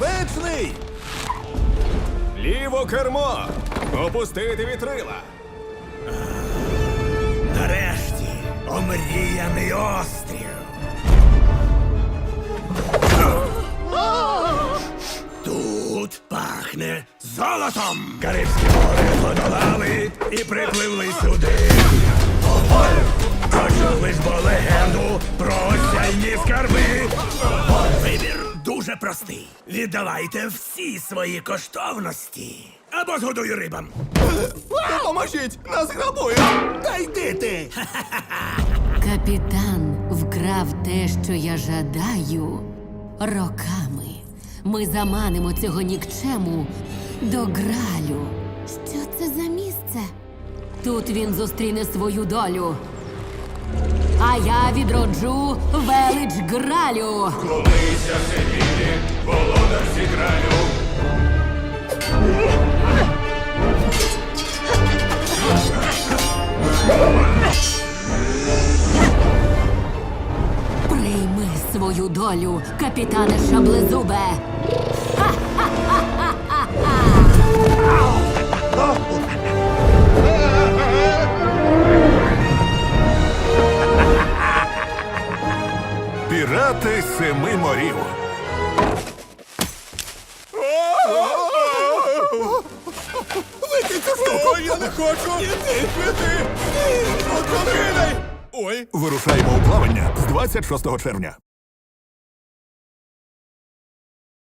бій! Ліво кермо! Опустити вітрила! Нарешті омріяний острів. Тут пахне золотом. Карибське море подолали і припливли сюди. Почули ж бо легенду про осяйні скарби. Дуже простий. Віддавайте всі свої коштовності. Або згодую рибам. Допоможіть! Нас грабують! Та йди ти! Капітан вкрав те, що я жадаю роками. Ми заманимо цього нікчему до гралю. Що це за місце? Тут він зустріне свою долю. А я відроджу велич гралю. Клонися Севілі, володар зігралю! Прийми свою долю, капітане Шаблезубе. Пірати семи морів. Цю штуку! я не хочу! Ой! Вирушаємо у плавання з 26 червня.